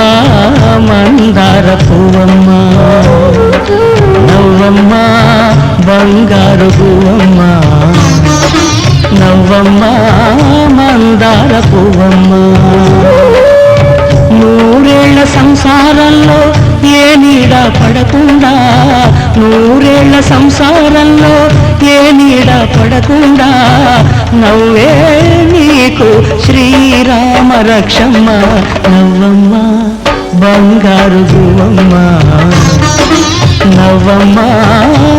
నవ్వమ్మ మందార పువ్వమ్మ. నవ్వమ్మ బంగారు పువ్వమ్మ. నవ్వమ్మ మందార పువ్వమ్మ. నూరేళ్ళ సంసారంలో ఏ నీడ పడకుండా నూరేళ్ళ సంసారంలో ఏ నీడ పడకుండా నవ్వే నీకు శ్రీరామ రక్షమ్మ నవ్వమ్మ. బంగారు గువ్వమ్మ నవ్వమ్మ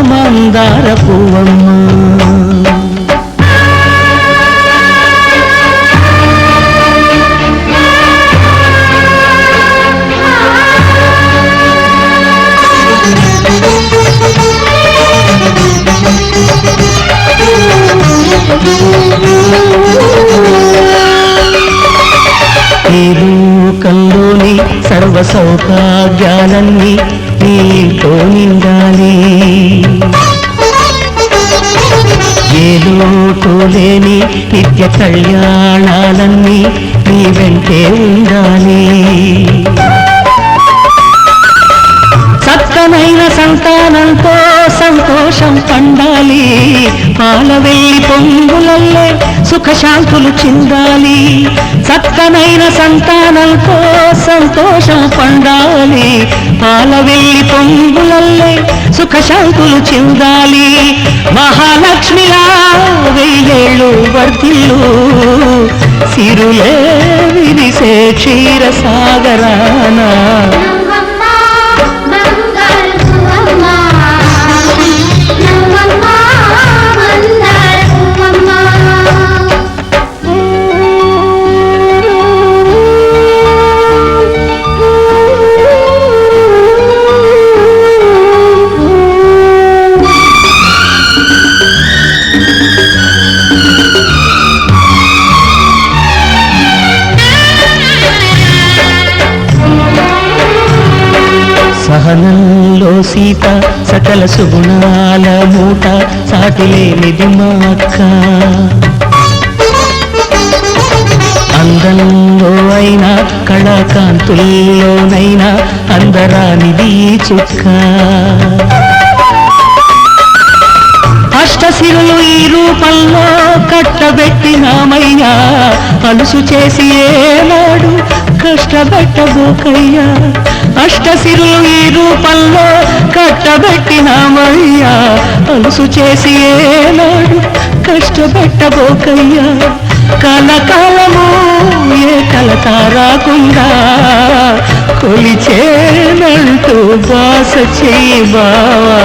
మందార పువ్వమ్మ సర్వ సౌభాగ్యాలన్నీ నీతో నిండాలి. ఏ లోటు లేని నిత్య కళ్యాణాలన్నీ నీ వెంటే ఉండాలి. సత్తమైన సంతానంతో సంతోషం పండాలి. పాల వెళ్ళి పొంగులల్లే సుఖశాంతులు చిందాలి. చక్కనైన సంతానంతో సంతోషం పండాలి పాల వెళ్ళి పొంగులల్లే సుఖశాంతులు చెందాలి. మహాలక్ష్మిలా వెయ్యేళ్ళు వర్ధిల్లు. సిరులే విరిసే క్షీర సాగరానా సహనంలో సీత సకల సుగుణాల మూట సాటిలేనిది మా అక్క. అందంలో అయినా కళాకాంతుల్లోనైనా అందరానిది చుక్క. అష్టశిరులు ఈ రూపంలో కట్టబెట్టినామయ్యా. అలుసు చేసి ఏనాడు కష్టపెట్టబోకయ్యా. అష్టసిరులు ఈ రూపంలో కట్టబెట్టినామయ్యా. అలుసు చేసి ఏనాడు కష్టపెట్టబోకయ్యా. కలకాలము ఏ కలత రాకుండా కొలిచేనంటూ బాస చెయ్యి బావా.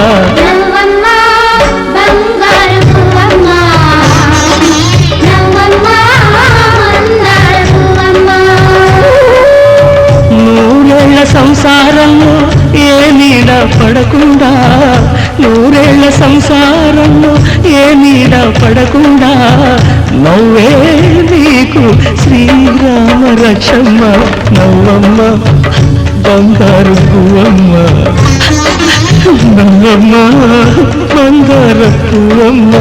సంసారంలో ఏ నీడ పడకుండా నూరేళ్ళ సంసారంలో ఏ నీడ పడకుండా నవ్వే నీకు శ్రీరామ రక్షమ్మ నవ్వమ్మ బంగారు పువ్వమ్మ. నవ్వమ్మ బంగారు పువ్వమ్మ.